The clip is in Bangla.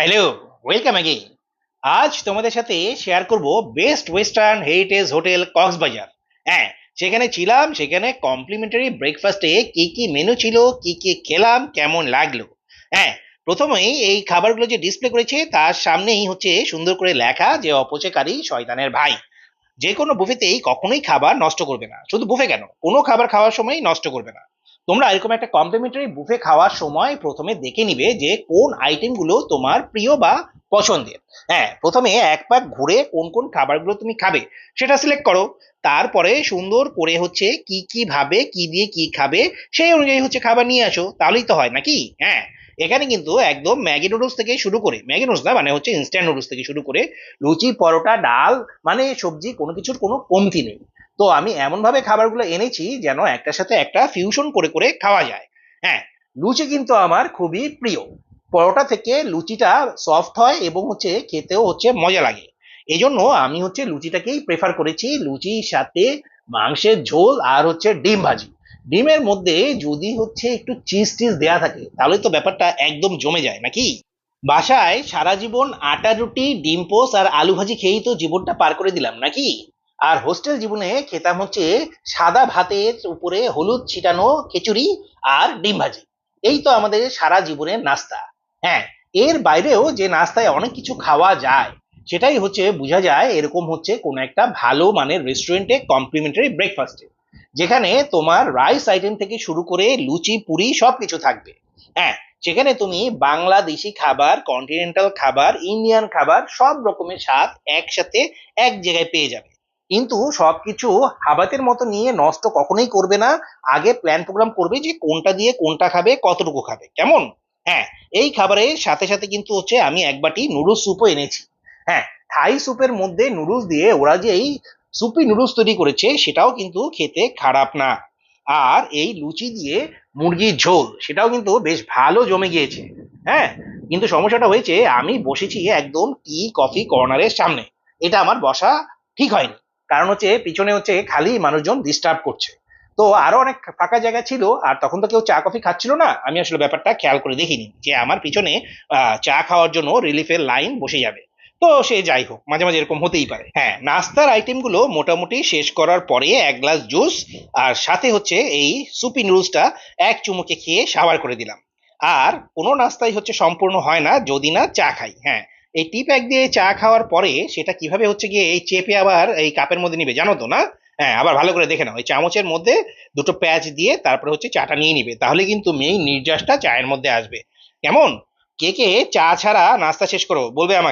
হ্যালো ওয়েলকাম অ্যাগেইন আজ তোমাদের সাথে শেয়ার করব Best Western Heritage Hotel Cox's Bazar. হ্যাঁ সেখানে ছিলাম, সেখানে কমপ্লিমেন্টারি ব্রেকফাস্টে কি কি মেনু ছিল, কি কি খেলাম, কেমন লাগল। হ্যাঁ প্রথমেই এই খাবারগুলো যে ডিসপ্লে করেছে, তার সামনেই হচ্ছে সুন্দর করে লেখা যে অপচয়কারী শয়তানের ভাই। যে কোনো বুফেতেই কখনোই খাবার নষ্ট করবে না। শুধু বুফে কেন, কোনো খাবার খাওয়ার সময় নষ্ট করবে না। তোমরা এরকম একটা কমপ্লিমেন্টারি বুফে খাওয়ার সময় প্রথমে দেখে নিবে যে কোন আইটেমগুলো তোমার প্রিয় বা পছন্দের। হ্যাঁ প্রথমে এক পাক ঘুরে কোন কোন খাবারগুলো তুমি খাবে সেটা সিলেক্ট করো। তারপরে সুন্দর করে হচ্ছে কি কি ভাবে, কি দিয়ে কি খাবে সেই অনুযায়ী হচ্ছে খাবার নিয়ে আসো। তাহলেই তো হয় নাকি? হ্যাঁ এখানে কিন্তু একদম ম্যাগি নুডলস থেকে শুরু করে, ম্যাগি নুডলস না মানে হচ্ছে ইনস্ট্যান্ট নুডলস থেকে শুরু করে লুচি, পরোটা, ডাল মানে সবজি কোনো কিছুর কোনো কমতি নেই। তো আমি এমনভাবে খাবারগুলো এনেছি যেন একটার সাথে একটা ফিউশন করে করে খাওয়া যায়। হ্যাঁ লুচি কিন্তু আমার খুবই প্রিয়। পরোটা থেকে লুচিটা সফট হয় এবং হচ্ছে খেতেও হচ্ছে মজা লাগে। এই জন্য আমি হচ্ছে লুচিটাকেই প্রেফার করেছি। লুচির সাথে মাংসের ঝোল আর হচ্ছে ডিম ভাজি। ডিমের মধ্যে যদি হচ্ছে একটু চিজ টিজ দেয়া থাকে, তাহলে তো ব্যাপারটা একদম জমে যায়, নাকি? বাসায় সারা জীবন আটা রুটি, ডিম পোস আর আলু ভাজি খেয়েই তো জীবনটা পার করে দিলাম, নাকি? আর হোস্টেল জীবনে খেতাম হচ্ছে সাদা ভাতের উপরে হলুদ ছিটানো খিচুড়ি আর ডিম ভাজি। এই তো আমাদের সারা জীবনের নাস্তা। হ্যাঁ এর বাইরেও যে নাস্তায় অনেক কিছু খাওয়া যায়, সেটাই হচ্ছে বোঝা যায় এরকম হচ্ছে কোনো একটা ভালো মানের রেস্টুরেন্টে কমপ্লিমেন্টারি ব্রেকফাস্টে যেখানে তোমার রাইস আইটেম থেকে শুরু করে লুচি, পুরি সব কিছু থাকবে। হ্যাঁ সেখানে তুমি বাংলাদেশি খাবার কন্টিনেন্টাল খাবার ইন্ডিয়ান খাবার সব রকমের স্বাদ একসাথে এক জায়গায় পেয়ে যাবে। কিন্তু সবকিছু হাবাতের মতো নিয়ে নষ্ট কখনোই করবে না। আগে প্ল্যান প্রোগ্রাম করবে যে কোনটা দিয়ে কোনটা খাবে, কতটুকু খাবে। কেমন? হ্যাঁ এই খাবারের সাথে সাথে কিন্তু হচ্ছে আমি এক বাটি নুডলস স্যুপও এনেছি। হ্যাঁ থাই স্যুপের মধ্যে নুডলস দিয়ে ওরা যে এই সুপি নুডলস তৈরি করেছে, সেটাও কিন্তু খেতে খারাপ না। আর এই লুচি দিয়ে মুরগির ঝোল, সেটাও কিন্তু বেশ ভালো জমে গিয়েছে। হ্যাঁ কিন্তু সমস্যাটা হয়েছে, আমি বসেছি একদম টি কফি কর্নারের সামনে। এটা আমার বসা ঠিক হয়নি। কারণ হচ্ছে পিছনে হচ্ছে খালি মানুষজন ডিস্টার্ব করছে। তো আরও অনেক ফাঁকা জায়গা ছিল, আর তখন তো কেউ চা, কফি খাচ্ছিল না। আমি আসলে ব্যাপারটা খেয়াল করে দেখিনি যে আমার পিছনে চা খাওয়ার জন্য রিলিফের লাইন বসে যাবে। তো সে যাই হোক, মাঝে মাঝে এরকম হতেই পারে। হ্যাঁ নাস্তার আইটেমগুলো মোটামুটি শেষ করার পরে এক গ্লাস জুস আর সাথে হচ্ছে এই সুপি নুডলসটা এক চুমুকে খেয়ে সাবার করে দিলাম। আর কোনো নাস্তাই হচ্ছে সম্পূর্ণ হয় না, যদি না চা খাই। হ্যাঁ এই টি প্যাক দিয়ে চা খাওয়ার পরে সেটা কীভাবে হচ্ছে গিয়ে এই চেপে আবার এই কাপের মধ্যে নিবে? জানো তো না? হ্যাঁ আবার ভালো করে দেখে নাও। ওই চামচের মধ্যে দুটো প্যাচ দিয়ে তারপরে হচ্ছে চাটা নিয়ে নিবে। তাহলে কিন্তু মেই নির্যাসটা চায়ের মধ্যে আসবে। কেমন? কে কে চা ছাড়া নাস্তা শেষ করো? বলবে আমাকে।